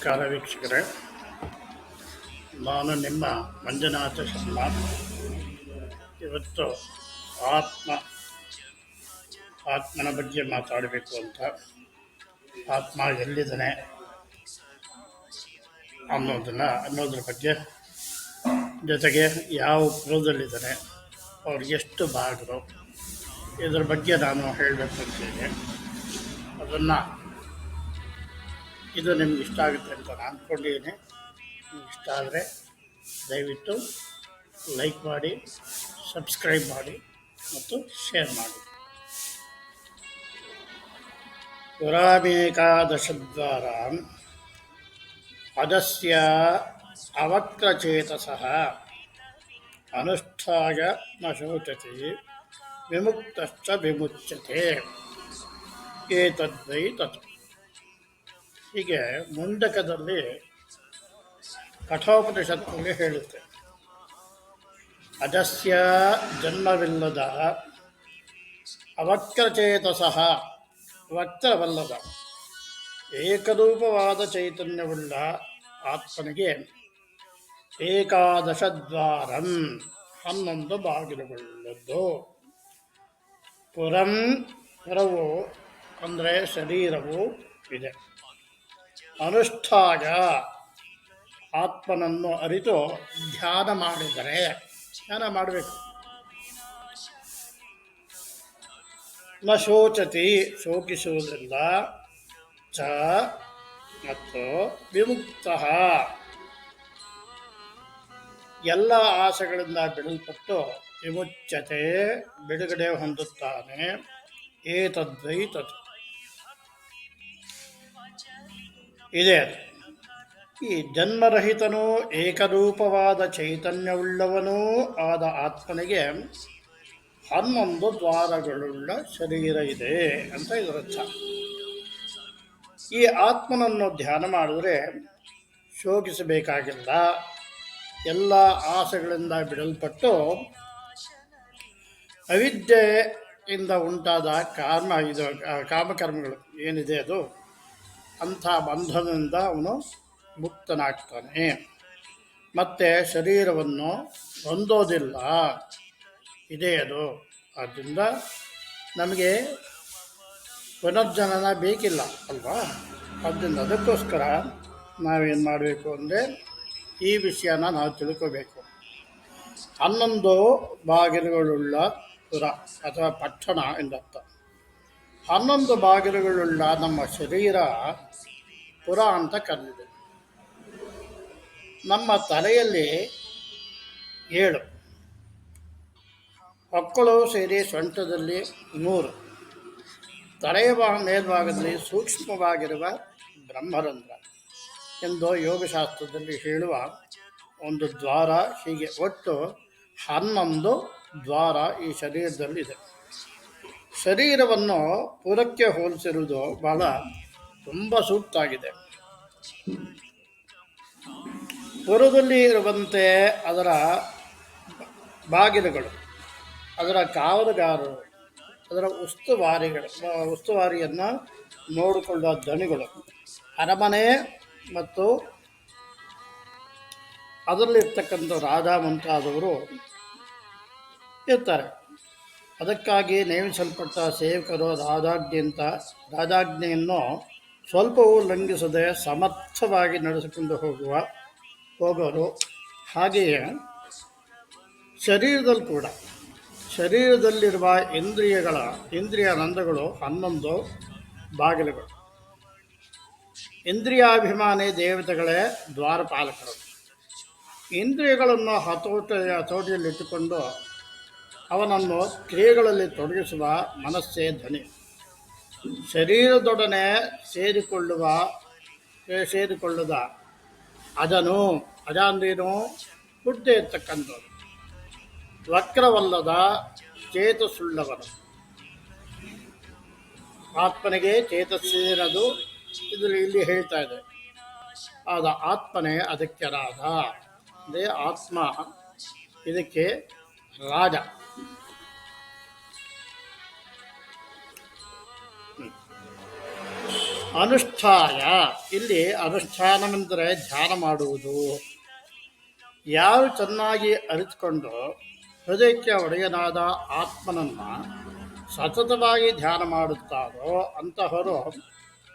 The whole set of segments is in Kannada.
ನಮಸ್ಕಾರ ವೀಕ್ಷಕರೇ. ನಾನು ನಿಮ್ಮ ಮಂಜುನಾಥ ಶರ್ಮಾ. ಇವತ್ತು ಆತ್ಮ, ಆತ್ಮನ ಬಗ್ಗೆ ಮಾತಾಡಬೇಕು ಅಂತ. ಆತ್ಮ ಎಲ್ಲಿದ್ದಾನೆ ಅನ್ನೋದನ್ನು, ಅನ್ನೋದ್ರ ಬಗ್ಗೆ. ಜೊತೆಗೆ ಯಾವ ಪುರದಲ್ಲಿದ್ದಾನೆ ಅವ್ರಿಗೆ ಎಷ್ಟು ಭಾಗರು, ಇದ್ರ ಬಗ್ಗೆ ನಾನು ಹೇಳಬೇಕು ಅಂತೇಳಿ ಅದನ್ನು ಇದು ನಿಮ್ಗೆ ಇಷ್ಟ ಆಗುತ್ತೆ ಅಂತ ನಾನು ಅಂದ್ಕೊಂಡಿದ್ದೀನಿ ನಿಮ್ಗೆ ಇಷ್ಟ ಆದರೆ ದಯವಿಟ್ಟು ಲೈಕ್ ಮಾಡಿ, ಸಬ್ಸ್ಕ್ರೈಬ್ ಮಾಡಿ ಮತ್ತು ಶೇರ್ ಮಾಡಿ. ಪುರಾಮೇಕಾದಶದ್ವಾರ ಅಜಸ್ಯ ಅವಕ್ರಚೇತಸಃ ಅನುಷ್ಠಾಯ ನ ಶೋಚತಿ ವಿಮುಕ್ತಶ್ಚ ವಿಮುಚ್ಯತೆ. ಏತದ್ವೈ ತತ್ ಹೀಗೆ ಮುಂಡಕದಲ್ಲಿ ಕಠೋಪನಿಷತ್ನಲ್ಲಿ ಹೇಳುತ್ತೆ. ಅಜಸ್ಯ ಜನ್ಮವಿಲ್ಲದ, ಅವಕ್ರಚೇತಸಃ ವಕ್ರವಲ್ಲದ ಏಕರೂಪವಾದ ಚೈತನ್ಯವುಳ್ಳ ಆತ್ಮನಿಗೆ ಏಕಾದಶ ದ್ವಾರಂ ಹನ್ನೊಂದು ಬಾಗಿಲುಗಳುಳ್ಳದ್ದು ಪುರಂ ಪುರವು ಅಂದರೆ ಶರೀರವು ಇದೆ. ಅನುಷ್ಠಾಯ. ಆತ್ಮನನ್ನು ಅರಿತು ಧ್ಯಾನ ಮಾಡಿದರೆ, ಧ್ಯಾನ ಮಾಡಬೇಕು. ನ ಶೋಚತಿ, ಶೋಕಿಸುವುದರಿಂದ ಚ ಮತ್ತು ವಿಮುಕ್ತ. ಎಲ್ಲ ಆಸೆಗಳಿಂದ ಬಿಡಲ್ಪಟ್ಟು ವಿಮುಚ್ಚತೆ ಬಿಡುಗಡೆ ಹೊಂದುತ್ತಾನೆ. ಏತದ್ವೈ ತತ್ ಇದೆ. ಈ ಜನ್ಮರಹಿತನೂ ಏಕರೂಪವಾದ ಚೈತನ್ಯವುಳ್ಳವನೂ ಆದ ಆತ್ಮನಿಗೆ ಹನ್ನೊಂದು ದ್ವಾರಗಳುಳ್ಳ ಶರೀರ ಇದೆ ಅಂತ ಇದರರ್ಥ. ಈ ಆತ್ಮನನ್ನು ಧ್ಯಾನ ಮಾಡಿದರೆ ಶೋಕಿಸಬೇಕಾಗಿಲ್ಲ. ಎಲ್ಲ ಆಸೆಗಳಿಂದ ಬಿಡಲ್ಪಟ್ಟು ಅವಿದ್ಯೆಯಿಂದ ಉಂಟಾದ ಕಾರ್ಮ ಇದು ಕಾಮಕರ್ಮಗಳು ಏನಿದೆ ಅದು? ಅಂಥ ಬಂಧನದಿಂದ ಅವನು ಮುಕ್ತನಾಗ್ತಾನೆ. ಮತ್ತು ಶರೀರವನ್ನು ಹೊಂದೋದಿಲ್ಲ. ಇದೆ ಅದು. ಆದ್ದರಿಂದ ನಮಗೆ ಪುನರ್ಜನನ ಬೇಕಿಲ್ಲ, ಅಲ್ವಾ? ಆದ್ದರಿಂದ ಅದಕ್ಕೋಸ್ಕರ ನಾವೇನು ಮಾಡಬೇಕು ಅಂದರೆ ಈ ವಿಷಯನ ನಾವು ತಿಳ್ಕೋಬೇಕು. ಹನ್ನೊಂದು ಬಾಗಿಲುಗಳುಳ್ಳ ಪುರ, ಅಥವಾ ಪಟ್ಟಣ ಎಂದರ್ಥ. ಹನ್ನೊಂದು ಬಾಗಿಲುಗಳುಳ್ಳ ನಮ್ಮ ಶರೀರ ಪುರ ಅಂತ ಕರೆದಿದೆ ನಮ್ಮ ತಲೆಯಲ್ಲಿ ಏಳು. ಹೊಕ್ಕಳು ಸೇರಿ ಸೊಂಟದಲ್ಲಿ ನೂರು ತಲೆಯ ಮೇಲ್ಭಾಗದಲ್ಲಿ ಸೂಕ್ಷ್ಮವಾಗಿರುವ ಬ್ರಹ್ಮರಂಧ್ರ ಎಂದು ಯೋಗಶಾಸ್ತ್ರದಲ್ಲಿ ಹೇಳುವ ಒಂದು ದ್ವಾರ ಹೀಗೆ ಒಟ್ಟು ಹನ್ನೊಂದು ದ್ವಾರ ಈ ಶರೀರದಲ್ಲಿದೆ. ಶರೀರವನ್ನು ಪುರಕ್ಕೆ ಹೋಲಿಸಿರುವುದು ಬಹಳ ತುಂಬ ಸೂಕ್ತ ಆಗಿದೆ ಪುರದಲ್ಲಿ ಇರುವಂತೆ ಅದರ ಬಾಗಿಲುಗಳು, ಅದರ ಕಾವಲುಗಾರರು, ಅದರ ಉಸ್ತುವಾರಿಗಳು, ಉಸ್ತುವಾರಿಯನ್ನು ನೋಡಿಕೊಳ್ಳುವ ದಣಿಗಳು, ಅರಮನೆ ಮತ್ತು ಅದರಲ್ಲಿರ್ತಕ್ಕಂಥ ರಾಜ ಮುಂತಾದವರು ಇರ್ತಾರೆ. ಅದಕ್ಕಾಗಿ ನೇಮಿಸಲ್ಪಟ್ಟ ಸೇವಕರು ರಾಜಾಜ್ಞೆಯಂತ ರಾಜಾಜ್ಞೆಯನ್ನು ಸ್ವಲ್ಪವೂ ಲಂಘಿಸದೆ ಸಮರ್ಥವಾಗಿ ನಡೆಸಿಕೊಂಡು ಹೋಗುವ, ಹೋಗೋರು ಹಾಗೆಯೇ ಶರೀರದಲ್ಲಿ ಕೂಡ. ಶರೀರದಲ್ಲಿರುವ ಇಂದ್ರಿಯಗಳ, ಇಂದ್ರಿಯ ನಂದಗಳು ಹನ್ನೊಂದು ಬಾಗಿಲುಗಳು. ಇಂದ್ರಿಯಾಭಿಮಾನಿ ದೇವತೆಗಳೇ ದ್ವಾರಪಾಲಕರು. ಇಂದ್ರಿಯಗಳನ್ನು ಹತೋಟ ಹತೋಟಿಯಲ್ಲಿಟ್ಟುಕೊಂಡು ಅವನನ್ನು ಕ್ರಿಯೆಗಳಲ್ಲಿ ತೊಡಗಿಸುವ ಮನಸ್ಸೇ ಧ್ವನಿ. ಶರೀರದೊಡನೆ ಸೇರಿಕೊಳ್ಳುವ, ಸೇರಿಕೊಳ್ಳದ. ಅದನು ಅಜಾಂದೀನು ಹುಟ್ಟೆ ಇರ್ತಕ್ಕಂಥದ್ದು ವಕ್ರವಲ್ಲದ ಚೇತಸ್ಸುಳ್ಳವನು. ಆತ್ಮನಿಗೆ ಚೇತಸ್ಸಿನದು ಇದು ಇಲ್ಲಿ ಹೇಳ್ತಾ ಇದೆ. ಆದ ಆತ್ಮನೇ ಅದಕ್ಕೆ ರಾಜ ಅಂದರೆ ಆತ್ಮ, ಇದಕ್ಕೆ ರಾಜ. ಅನುಷ್ಠಾಯ ಇಲ್ಲಿ ಅನುಷ್ಠಾನವೆಂದರೆ ಧ್ಯಾನ ಮಾಡುವುದು. ಯಾರು ಚೆನ್ನಾಗಿ ಅರಿತುಕೊಂಡು ಹೃದಯಕ್ಕೆ ಒಡೆಯನಾದ ಆತ್ಮನನ್ನು ಸತತವಾಗಿ ಧ್ಯಾನ ಮಾಡುತ್ತಾರೋ ಅಂತಹವರು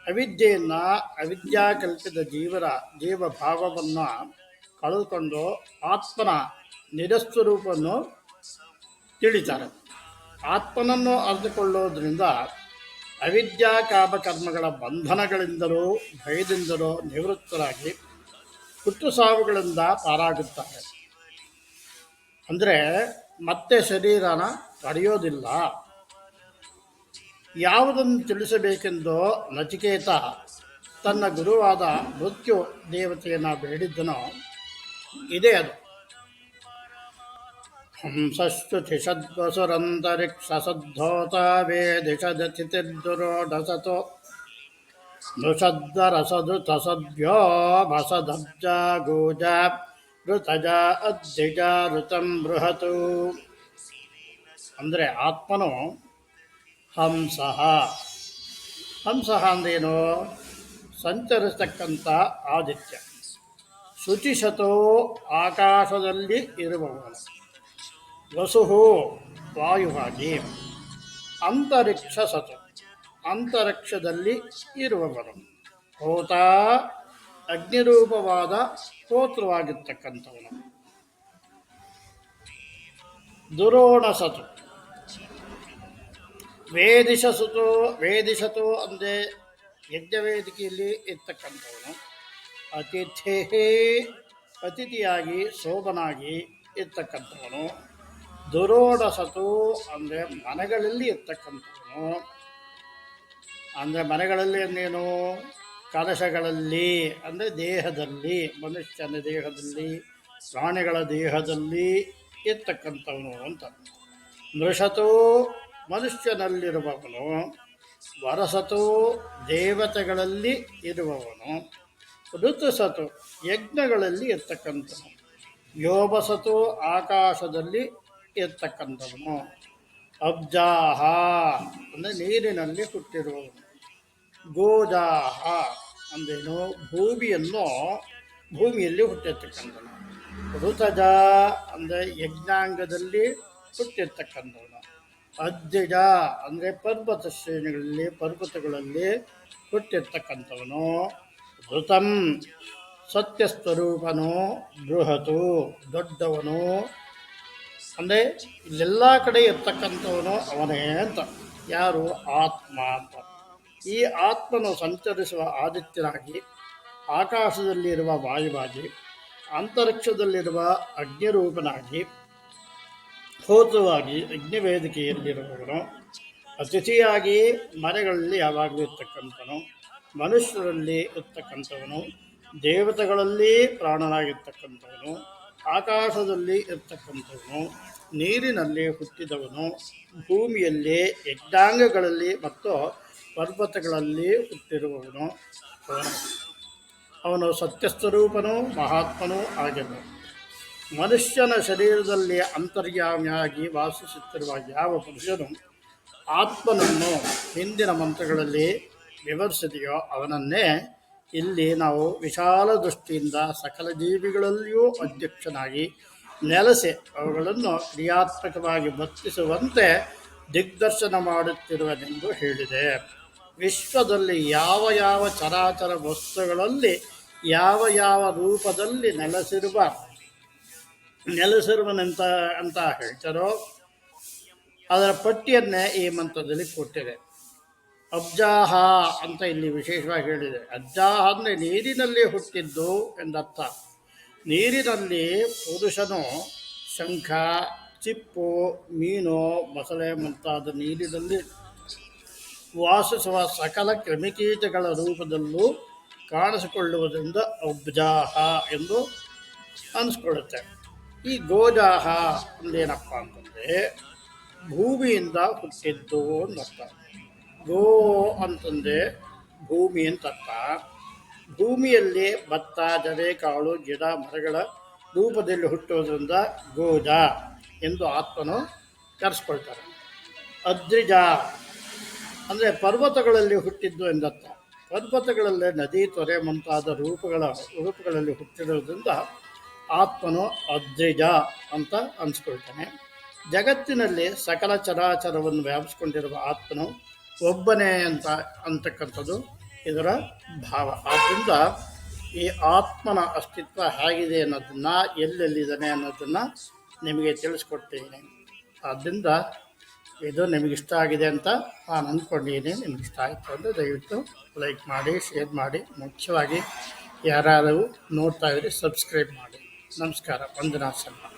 ಅವಿದ್ಯೆಯನ್ನು ಅವಿದ್ಯಾಕಲ್ಪಿತ ಜೀವರ ಜೀವ ಭಾವವನ್ನು ಕಳೆದುಕೊಂಡು ಆತ್ಮನ ನಿರಸ್ವರೂಪವನ್ನು ತಿಳಿತಾರೆ. ಆತ್ಮನನ್ನು ಅರಿತುಕೊಳ್ಳೋದ್ರಿಂದ ಅವಿದ್ಯಾ ಕಾಮಕರ್ಮಗಳ ಬಂಧನಗಳಿಂದಲೂ ಭಯದಿಂದಲೂ ನಿವೃತ್ತರಾಗಿ ಹುಟ್ಟು ಸಾವುಗಳಿಂದ ಪಾರಾಗುತ್ತಾರೆ. ಅಂದರೆ ಮತ್ತೆ ಶರೀರನ ತಡೆಯೋದಿಲ್ಲ. ಯಾವುದನ್ನು ತಿಳಿಸಬೇಕೆಂದು ನಚಿಕೇತ ತನ್ನ ಗುರುವಾದ ಮೃತ್ಯು ದೇವತೆಯನ್ನು ಬೇಡಿದ್ದನೋ, ಇದೇ ಅದು. ಹಂಸಶ್ಚುತಿಷದ್ವಸುರಂತರಿಕ್ಷಸದ್ಧೋತ ವೇದಿಷದತಿರ್ದುರೋಢಸತೋ ನುಷದ್ವರಸದು ತಸದ್ಭ್ಯೋ ಭಸದಬ್ಜ ಗೋಜ ಋತಜ ಅದ್ಧಿಜ ಋತಂ ಬೃಹತು ಅಂದರೆ ಆತ್ಮನು ಹಂಸಃ ಹಂಸಃ ಅಂದ್ರೇನು? ಸಂಚರಿಸ್ತಕ್ಕಂಥ ಆದಿತ್ಯ. ಶುಚಿಶತೋ ಆಕಾಶದಲ್ಲಿ ಇರುವವನು. ವಸುಹು ವಾಯುವಾಗಿ ಅಂತರಿಕ್ಷ ಸತು ಅಂತರಿಕ್ಷದಲ್ಲಿ ಇರುವವನು ಹೋತ ಅಗ್ನಿರೂಪವಾದ ದುರೋಣ ದುರೋಣಸತು ವೇದಿಸಸುತೋ ವೇದಿಸತು ಅಂದರೆ ಯಜ್ಞವೇದಿಕೆಯಲ್ಲಿ ಇರ್ತಕ್ಕಂಥವನು. ಅತಿಥಿ ಅತಿಥಿಯಾಗಿ ಶೋಭನಾಗಿ ಇರ್ತಕ್ಕಂಥವನು. ದುರೋಡಸತು ಅಂದರೆ ಮನೆಗಳಲ್ಲಿ ಇರ್ತಕ್ಕಂಥವನು. ಅಂದರೆ ಮನೆಗಳಲ್ಲಿ ಅಂದೇನು ಕಲಶಗಳಲ್ಲಿ, ಅಂದರೆ ದೇಹದಲ್ಲಿ, ಮನುಷ್ಯನ ದೇಹದಲ್ಲಿ, ಪ್ರಾಣಿಗಳ ದೇಹದಲ್ಲಿ ಇರ್ತಕ್ಕಂಥವನು ಅಂತ. ಮೃಷತು ಮನುಷ್ಯನಲ್ಲಿರುವವನು, ವರಸತು ದೇವತೆಗಳಲ್ಲಿ ಇರುವವನು, ಋತುಸತು ಯಜ್ಞಗಳಲ್ಲಿ ಇರ್ತಕ್ಕಂಥವನು. ಯೋಬಸತು ಆಕಾಶದಲ್ಲಿ ಇರ್ತಕ್ಕಂಥವನು. ಅಬ್ಜಾಹ ಅಂದರೆ ನೀರಿನಲ್ಲಿ ಹುಟ್ಟಿರುವವನು. ಗೋಜಾಹ ಅಂದೇನು ಭೂಮಿಯನ್ನು ಭೂಮಿಯಲ್ಲಿ ಹುಟ್ಟಿರ್ತಕ್ಕಂಥವನು. ಋತಜ ಅಂದರೆ ಯಜ್ಞಾಂಗದಲ್ಲಿ ಹುಟ್ಟಿರ್ತಕ್ಕಂಥವನು. ಅಜ್ಜಜ ಅಂದರೆ ಪರ್ವತ ಶ್ರೇಣಿಗಳಲ್ಲಿ, ಪರ್ವತಗಳಲ್ಲಿ ಹುಟ್ಟಿರ್ತಕ್ಕಂಥವನು. ಋತಂ ಸತ್ಯಸ್ವರೂಪನು, ಬೃಹತು, ದೊಡ್ಡವನು ಅಂದರೆ ಇಲ್ಲೆಲ್ಲ ಕಡೆ ಇರ್ತಕ್ಕಂಥವನು ಅವನೇ ಅಂತ. ಯಾರು? ಆತ್ಮ ಅಂತ. ಈ ಆತ್ಮನು ಸಂಚರಿಸುವ ಆದಿತ್ಯನಾಗಿ ಆಕಾಶದಲ್ಲಿರುವ ವಾಯುವಾಗಿ, ಅಂತರಿಕ್ಷದಲ್ಲಿರುವ ಅಗ್ನಿರೂಪನಾಗಿ, ಹೋತವಾಗಿ ಅಗ್ನಿವೇದಿಕೆಯಲ್ಲಿರುವವನು, ಅತಿಥಿಯಾಗಿ ಮರಗಳಲ್ಲಿ ಯಾವಾಗಲೂ ಇರ್ತಕ್ಕಂಥವನು, ಮನುಷ್ಯರಲ್ಲಿ ಇರ್ತಕ್ಕಂಥವನು, ದೇವತೆಗಳಲ್ಲಿ ಪ್ರಾಣನಾಗಿರ್ತಕ್ಕಂಥವನು ಆಕಾಶದಲ್ಲಿ ಇರ್ತಕ್ಕಂಥವನು, ನೀರಿನಲ್ಲಿ ಹುಟ್ಟಿದವನು, ಭೂಮಿಯಲ್ಲಿ ಯಜ್ಞಾಂಗಗಳಲ್ಲಿ ಮತ್ತು ಪರ್ವತಗಳಲ್ಲಿ ಹುಟ್ಟಿರುವವನು ಅವನು. ಅವನು ಮಹಾತ್ಮನೂ ಆಗಿರುವನು. ಮನುಷ್ಯನ ಶರೀರದಲ್ಲಿ ಅಂತರ್ಯಾಮಿಯಾಗಿ ವಾಸಿಸುತ್ತಿರುವ ಯಾವ ಪುರುಷನು ಆತ್ಮನನ್ನು ಹಿಂದಿನ ಮಂತ್ರಗಳಲ್ಲಿ ವಿವರಿಸಿದೆಯೋ ಅವನನ್ನೇ ಇಲ್ಲಿ ನಾವು ವಿಶಾಲ ದೃಷ್ಟಿಯಿಂದ ಸಕಲ ಜೀವಿಗಳಲ್ಲಿಯೂ ಅಧ್ಯಕ್ಷನಾಗಿ ನೆಲೆಸಿ ಅವುಗಳನ್ನು ಕ್ರಿಯಾತ್ಮಕವಾಗಿ ವರ್ತಿಸುವಂತೆ ದಿಗ್ದರ್ಶನ ಮಾಡುತ್ತಿರುವನೆಂದು ಹೇಳಿದೆ. ವಿಶ್ವದಲ್ಲಿ ಯಾವ ಯಾವ ಚರಾಚರ ವಸ್ತುಗಳಲ್ಲಿ, ಯಾವ ಯಾವ ರೂಪದಲ್ಲಿ ನೆಲೆಸಿರುವ, ನೆಲೆಸಿರುವನೆಂತ, ಅಂತ ಹೇಳ್ತಾರೋ ಅದರ ಪಟ್ಟಿಯನ್ನೇ ಈ ಮಂತ್ರದಲ್ಲಿ ಕೊಟ್ಟಿದೆ. ಅಬ್ಜಾಹ ಅಂತ ಇಲ್ಲಿ ವಿಶೇಷವಾಗಿ ಹೇಳಿದೆ. ಅಬ್ಜಾಹ ಅಂದರೆ ನೀರಿನಲ್ಲಿ ಹುಟ್ಟಿದ್ದು ಎಂದರ್ಥ. ನೀರಿನಲ್ಲಿ ಪುರುಷನು ಶಂಖ, ಚಿಪ್ಪು, ಮೀನು, ಮೊಸಳೆ ಮುಂತಾದ ನೀರಿನಲ್ಲಿ ವಾಸಿಸುವ ಸಕಲ ಕ್ರಿಮಿಕೀಟಗಳ ರೂಪದಲ್ಲೂ ಕಾಣಿಸಿಕೊಳ್ಳುವುದರಿಂದ ಅಬ್ಜಾಹ ಎಂದು ಅನಿಸ್ಕೊಳ್ಳುತ್ತೆ. ಈ ಗೋಜಾಹ ಅಂದೇನಪ್ಪ ಅಂತಂದರೆ ಭೂಮಿಯಿಂದ ಹುಟ್ಟಿದ್ದು ಅನ್ನರ್ಥ ಗೋ ಅಂತಂದರೆ ಭೂಮಿ ಅಂತ ಅರ್ಥ ಭೂಮಿಯಲ್ಲಿ ಭತ್ತ ಜಡೆ ಕಾಳು ಗಿಡ, ಮರಗಳ ರೂಪದಲ್ಲಿ ಹುಟ್ಟುವುದರಿಂದ ಗೋಜ ಎಂದು ಆತ್ಮನು ಕರೆಸ್ಕೊಳ್ತಾರೆ. ಅದ್ರಿಜ ಅಂದರೆ ಪರ್ವತಗಳಲ್ಲಿ ಹುಟ್ಟಿದ್ದು ಎಂದರ್ಥ. ಪರ್ವತಗಳಲ್ಲಿ ನದಿ, ತೊರೆ ಮುಂತಾದ ರೂಪಗಳ ರೂಪಗಳಲ್ಲಿ ಹುಟ್ಟಿರೋದ್ರಿಂದ ಆತ್ಮನು ಅದ್ರಿಜ ಅಂತ ಅನ್ಸ್ಕೊಳ್ತಾನೆ. ಜಗತ್ತಿನಲ್ಲಿ ಸಕಲ ಚರಾಚರವನ್ನು ವ್ಯಾಪಿಸ್ಕೊಂಡಿರುವ ಆತ್ಮನು ಒಬ್ಬನೇ ಅಂತ ಅಂತಕ್ಕಂಥದ್ದು ಇದರ ಭಾವ. ಆದ್ದರಿಂದ ಈ ಆತ್ಮನ ಅಸ್ತಿತ್ವ ಹೇಗಿದೆ ಅನ್ನೋದನ್ನು ಎಲ್ಲೆಲ್ಲಿದ್ದಾನೆ ಅನ್ನೋದನ್ನು ನಿಮಗೆ ತಿಳಿಸ್ಕೊಡ್ತೀನಿ. ಆದ್ದರಿಂದ ಇದು ನಿಮಗೆ ಇಷ್ಟ ಆಗಿದೆ ಅಂತ ನಾನು ಅಂದ್ಕೊಂಡಿದ್ದೀನಿ ನಿಮ್ಗೆ ಇಷ್ಟ ಆಯಿತು ಅಂದರೆ ದಯವಿಟ್ಟು ಲೈಕ್ ಮಾಡಿ, ಶೇರ್ ಮಾಡಿ. ಮುಖ್ಯವಾಗಿ ಯಾರಾದರೂ ನೋಡ್ತಾ ಇದ್ರೆ ಸಬ್ಸ್ಕ್ರೈಬ್ ಮಾಡಿ. ನಮಸ್ಕಾರ. ವಂದನಾ ಶರ್ಮಾ